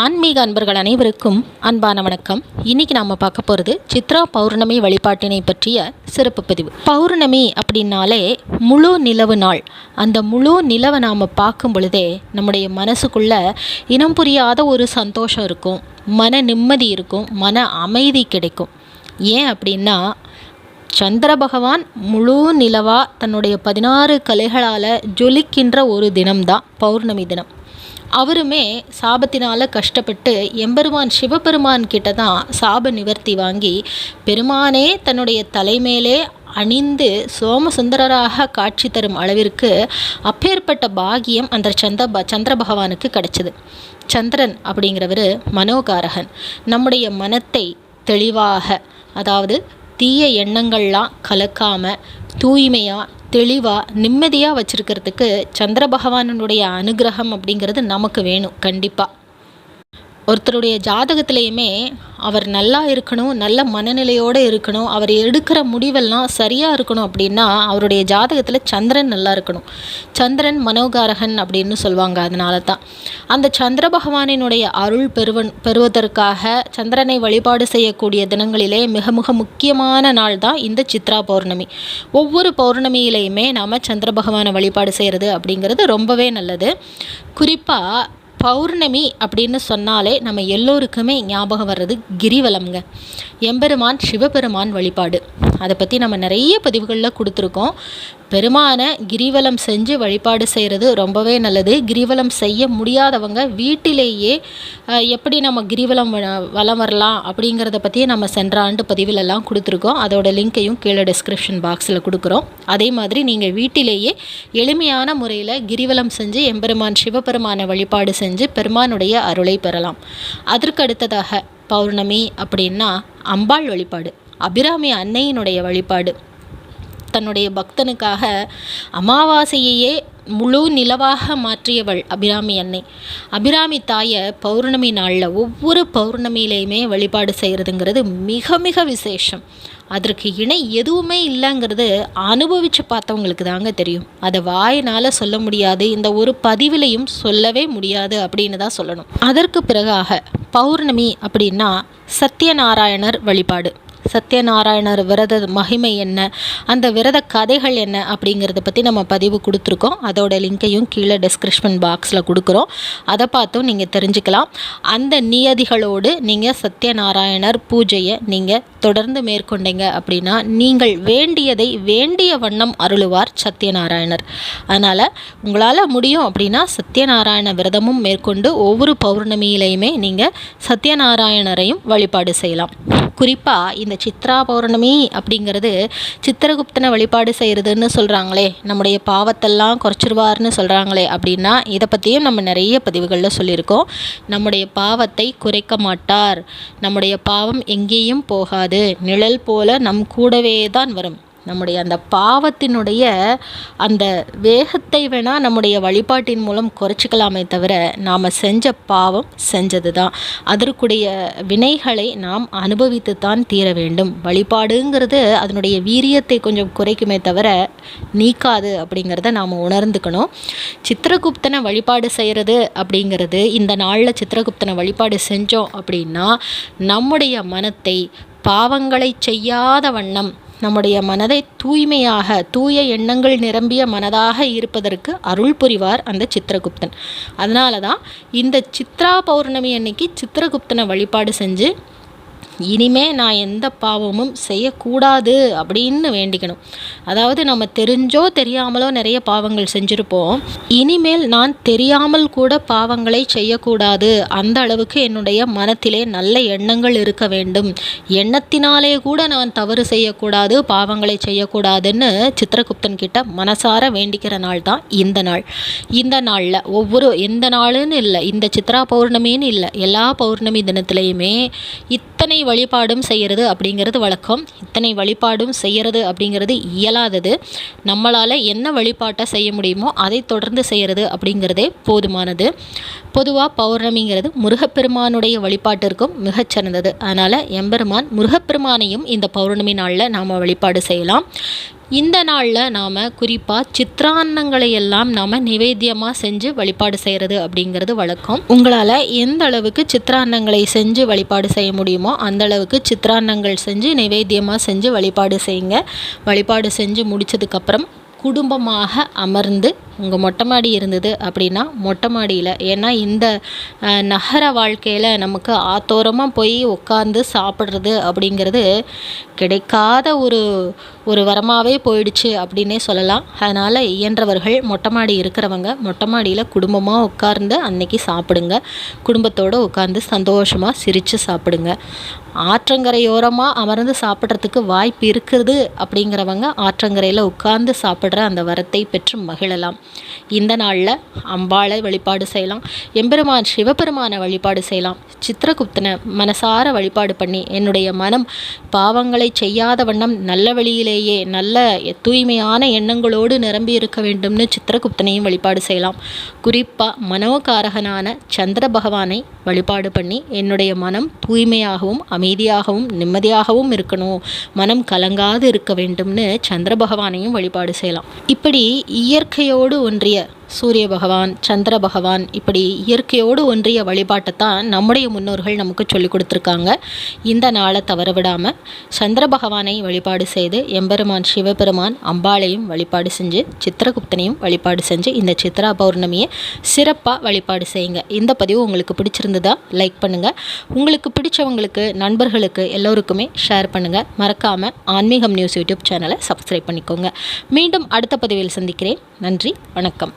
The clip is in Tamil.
ஆன்மீக அன்பர்கள் அனைவருக்கும் அன்பான வணக்கம். இன்னைக்கு நாம பார்க்க போகிறது சித்ரா பௌர்ணமி வழிபாட்டினை பற்றிய சிறப்பு பதிவு. பௌர்ணமி அப்படின்னாலே முழு நிலவு நாள். அந்த முழு நிலவை நாம் பார்க்கும் பொழுதே நம்முடைய மனசுக்குள்ள இனம் புரியாத ஒரு சந்தோஷம் இருக்கும். மன நிம்மதி இருக்கும். மன அமைதி கிடைக்கும். ஏன் அப்படின்னா சந்திர பகவான் முழு நிலவா தன்னுடைய பதினாறு கலைகளால் ஜொலிக்கின்ற ஒரு தினம்தான் பௌர்ணமி தினம். அவருமே சாபத்தினால் கஷ்டப்பட்டு எம்பெருமான் சிவபெருமான் கிட்ட தான் சாப நிவர்த்தி வாங்கி பெருமானே தன்னுடைய தலைமேலே அணிந்து சோமசுந்தரராக காட்சி தரும் அளவிற்கு அப்பேற்பட்ட பாகியம் அந்த சந்திர சந்திர பகவானுக்கு கிடைச்சது. சந்திரன் அப்படிங்கிறவர் மனோகாரகன். நம்முடைய மனத்தை தெளிவாக அதாவது தீய எண்ணங்கள்லாம் கலக்காமல் தூய்மையாக தெளிவாக நிம்மதியாக வச்சுருக்கிறதுக்கு சந்திர பகவானனுடைய அனுகிரகம் அப்படிங்கிறது நமக்கு வேணும் கண்டிப்பாக ஒருத்தருடைய ஜாதகத்திலையுமே அவர் நல்லா இருக்கணும் நல்ல மனநிலையோடு இருக்கணும் அவர் எடுக்கிற முடிவெல்லாம் சரியாக இருக்கணும் அப்படின்னா அவருடைய ஜாதகத்தில் சந்திரன் நல்லா இருக்கணும். சந்திரன் மனோகாரகன் அப்படின்னு சொல்லுவாங்க அதனால தான் அந்த சந்திர பகவானினுடைய அருள் பெறுவன் பெறுவதற்காக சந்திரனை வழிபாடு செய்யக்கூடிய தினங்களிலே மிக மிக முக்கியமான நாள் தான் இந்த சித்ரா பௌர்ணமி. ஒவ்வொரு பௌர்ணமியிலையுமே நாம் சந்திர பகவானை வழிபாடு செய்கிறது அப்படிங்கிறது ரொம்பவே நல்லது. குறிப்பாக பௌர்ணமி அப்படின்னு சொன்னாலே நம்ம எல்லோருக்குமே ஞாபகம் வர்றது கிரிவலம்ங்க. எம்பெருமான் சிவபெருமான் வழிபாடு. அதை பற்றி நம்ம நிறைய பதிவுகளில் கொடுத்துருக்கோம். பெருமானை கிரிவலம் செஞ்சு வழிபாடு செய்கிறது ரொம்பவே நல்லது. கிரிவலம் செய்ய முடியாதவங்க வீட்டிலேயே எப்படி நம்ம கிரிவலம் வ- வலம் வரலாம் அப்படிங்கிறத பற்றியே நம்ம சென்ற ஆண்டு பதிவிலெல்லாம் கொடுத்துருக்கோம். அதோட லிங்க்கையும் கீழே டிஸ்கிரிப்ஷன் பாக்ஸில் கொடுக்குறோம். அதே மாதிரி நீங்கள் வீட்டிலேயே எளிமையான முறையில் கிரிவலம் செஞ்சு எம்பெருமான் சிவபெருமானை வழிபாடு செஞ்சு பெருமானுடைய அருளை பெறலாம். அதற்கு அடுத்ததாக பௌர்ணமி அப்படின்னா அம்பாள் வழிபாடு அபிராமி அன்னையினுடைய வழிபாடு. தன்னுடைய பக்தனுக்காக அமாவாசையையே முழு நிலவாக மாற்றியவள் அபிராமி அன்னை. அபிராமி தாயை பௌர்ணமி நாளில் ஒவ்வொரு பௌர்ணமியிலையுமே வழிபாடு செய்கிறதுங்கிறது மிக மிக விசேஷம். அதற்கு இணை எதுவுமே இல்லைங்கிறது அனுபவித்து பார்த்தவங்களுக்கு தாங்க தெரியும். அதை வாயினால் சொல்ல முடியாது இந்த ஒரு பதிவிலையும் சொல்லவே முடியாது அப்படின்னு தான் சொல்லணும். அதற்கு பிறகாக பௌர்ணமி அப்படின்னா சத்யநாராயணர் வழிபாடு. சத்யநாராயணர் விரத மகிமை என்ன? அந்த விரத கதைகள் என்ன? அப்படிங்கிறத பற்றி நம்ம பதிவு கொடுத்துருக்கோம். அதோட லிங்க்கையும் கீழே டிஸ்கிரிப்ஷன் பாக்ஸில் கொடுக்குறோம். அதை பார்த்தும் நீங்கள் தெரிஞ்சுக்கலாம். அந்த நியதிகளோடு நீங்கள் சத்யநாராயணர் பூஜையை நீங்கள் தொடர்ந்து மேற்கொண்டீங்க அப்படின்னா நீங்கள் வேண்டியதை வேண்டிய வண்ணம் அருளுவார் சத்யநாராயணர். அதனால் உங்களால் முடியும் அப்படின்னா சத்யநாராயண விரதமும் மேற்கொண்டு ஒவ்வொரு பௌர்ணமியிலையுமே நீங்கள் சத்யநாராயணரையும் வழிபாடு செய்யலாம். குறிப்பாக இந்த சித்ரா பௌர்ணமி அப்படிங்கிறது சித்திரகுப்தனை வழிபாடு செய்கிறதுன்னு சொல்கிறாங்களே நம்முடைய பாவத்தெல்லாம் குறைச்சிருவார்னு சொல்கிறாங்களே அப்படின்னா இதை பற்றியும் நம்ம நிறைய பதிவுகளில் சொல்லியிருக்கோம். நம்முடைய பாவத்தை குறைக்க மாட்டார். நம்முடைய பாவம் எங்கேயும் போகாது. நிழல் போல நம் கூடவே தான் வரும். நம்முடைய அந்த பாவத்தினுடைய அந்த வேகத்தை வேணால் நம்முடைய வழிபாட்டின் மூலம் குறைச்சிக்கலாமே தவிர நாம் செஞ்ச பாவம் செஞ்சது தான் அதற்குடைய வினைகளை நாம் அனுபவித்து தான் தீர வேண்டும். வழிபாடுங்கிறது அதனுடைய வீரியத்தை கொஞ்சம் குறைக்குமே தவிர நீக்காது அப்படிங்கிறத நாம் உணர்ந்துக்கணும். சித்திரகுப்தனை வழிபாடு செய்கிறது அப்படிங்கிறது இந்த நாளில் சித்திரகுப்தனை வழிபாடு செஞ்சோம் அப்படின்னா நம்முடைய மனத்தை பாவங்களை செய்யாத வண்ணம் நம்முடைய மனதை தூய்மையாக தூய எண்ணங்கள் நிரம்பிய மனதாக இருப்பதற்கு அருள் புரிவார் அந்த சித்திரகுப்தன். அதனால தான் இந்த சித்ரா பௌர்ணமி அன்னைக்கு சித்திரகுப்தனை வழிபாடு செஞ்சு இனிமே நான் எந்த பாவமும் செய்யக்கூடாது அப்படின்னு வேண்டிக்கணும். அதாவது நம்ம தெரிஞ்சோ தெரியாமலோ நிறைய பாவங்கள் செஞ்சுருப்போம். இனிமேல் நான் தெரியாமல் கூட பாவங்களை செய்யக்கூடாது. அந்த அளவுக்கு என்னுடைய மனத்திலே நல்ல எண்ணங்கள் இருக்க வேண்டும். எண்ணத்தினாலே கூட நான் தவறு செய்யக்கூடாது பாவங்களை செய்யக்கூடாதுன்னு சித்திரகுப்தன் கிட்ட மனசார வேண்டிக்கிற நாள் தான் இந்த நாள். இந்த நாளில் ஒவ்வொரு எந்த நாளுன்னு இல்லை. இந்த சித்ரா பௌர்ணமின்னு இல்லை. எல்லா பௌர்ணமி தினத்துலையுமே இத்தனை வழிபாடும் செய்கிறது அப்படிங்கிறது வழக்கம். இத்தனை வழிபாடும் செய்கிறது அப்படிங்கிறது இயலாதது. நம்மளால் என்ன வழிபாட்டை செய்ய முடியுமோ அதை தொடர்ந்து செய்கிறது அப்படிங்கிறதே போதுமானது. பொதுவாக பௌர்ணமிங்கிறது முருகப்பெருமானுடைய வழிபாட்டிற்கும் மிகச்சிறந்தது. அதனால் எம்பெருமான் முருகப்பெருமானையும் இந்த பௌர்ணமி நாளில் நாம் வழிபாடு செய்யலாம். இந்த நாளில் நாம் குறிப்பாக சித்திரான்னங்களை எல்லாம் நாம் நிவேத்தியமாக செஞ்சு வழிபாடு செய்கிறது அப்படிங்கிறது வழக்கம். உங்களால் எந்த அளவுக்கு சித்ரான்னங்களை செஞ்சு வழிபாடு செய்ய முடியுமோ அந்த அளவுக்கு சித்ரான்னங்கள் செஞ்சு நிவேத்தியமாக செஞ்சு வழிபாடு செய்யுங்க. வழிபாடு செஞ்சு முடிச்சதுக்கப்புறம் குடும்பமாக அமர்ந்து உங்கள் மொட்டை மாடி இருந்தது அப்படின்னா மொட்டை மாடியில். ஏன்னா இந்த நகர வாழ்க்கையில் நமக்கு ஆத்தோரமாக போய் உட்காந்து சாப்பிட்றது அப்படிங்கிறது கிடைக்காத ஒரு ஒரு வரமாகவே போயிடுச்சு அப்படின்னே சொல்லலாம். அதனால் இயன்றவர்கள் மொட்டை மாடி இருக்கிறவங்க மொட்டை மாடியில் குடும்பமாக உட்கார்ந்து அன்னைக்கு சாப்பிடுங்க. குடும்பத்தோடு உட்காந்து சந்தோஷமாக சிரித்து சாப்பிடுங்க. ஆற்றங்கரையோரமாக அமர்ந்து சாப்பிட்றதுக்கு வாய்ப்பு இருக்குது அப்படிங்கிறவங்க ஆற்றங்கரையில் உட்கார்ந்து சாப்பிட்ற அந்த வரத்தை பெற்று மகிழலாம். இந்த நாளில் அம்பாளை வழிபாடு செய்யலாம் எம்பெருமான் சிவபெருமானை வழிபாடு செய்யலாம் சித்திரகுப்தனை மனசார வழிபாடு பண்ணி என்னுடைய மனம் பாவங்களை செய்யாத வண்ணம் நல்ல வழியிலேயே நல்ல தூய்மையான எண்ணங்களோடு நிரம்பி இருக்க வேண்டும்னு சித்திரகுப்தனையும் வழிபாடு செய்யலாம். குறிப்பாக மனோகாரகனான சந்திர பகவானை வழிபாடு பண்ணி என்னுடைய மனம் தூய்மையாகவும் அமைதியாகவும் நிம்மதியாகவும் இருக்கணும் மனம் கலங்காது இருக்க வேண்டும்னு சந்திர பகவானையும் வழிபாடு செய்யலாம். இப்படி இயற்கையோடு ஒன்றிய சூரிய பகவான் சந்திர பகவான் இப்படி இயற்கையோடு ஒன்றிய வழிபாட்டை தான் நம்முடைய முன்னோர்கள் நமக்கு சொல்லிக் கொடுத்துருக்காங்க. இந்த நாளை தவற விடாமல் சந்திர பகவானை வழிபாடு செய்து எம்பெருமான் சிவபெருமான் அம்பாளையும் வழிபாடு செஞ்சு சித்திரகுப்தனையும் வழிபாடு செஞ்சு இந்த சித்ரா பௌர்ணமியை சிறப்பாக வழிபாடு செய்யுங்க. இந்த பதிவு உங்களுக்கு பிடிச்சிருந்ததா லைக் பண்ணுங்கள் உங்களுக்கு பிடிச்சவங்களுக்கு நண்பர்களுக்கு எல்லோருக்குமே ஷேர் பண்ணுங்கள் மறக்காமல் ஆன்மீகம் நியூஸ் யூடியூப் சேனலை சப்ஸ்கிரைப் பண்ணிக்கோங்க. மீண்டும் அடுத்த பதிவில் சந்திக்கிறேன். நன்றி வணக்கம்.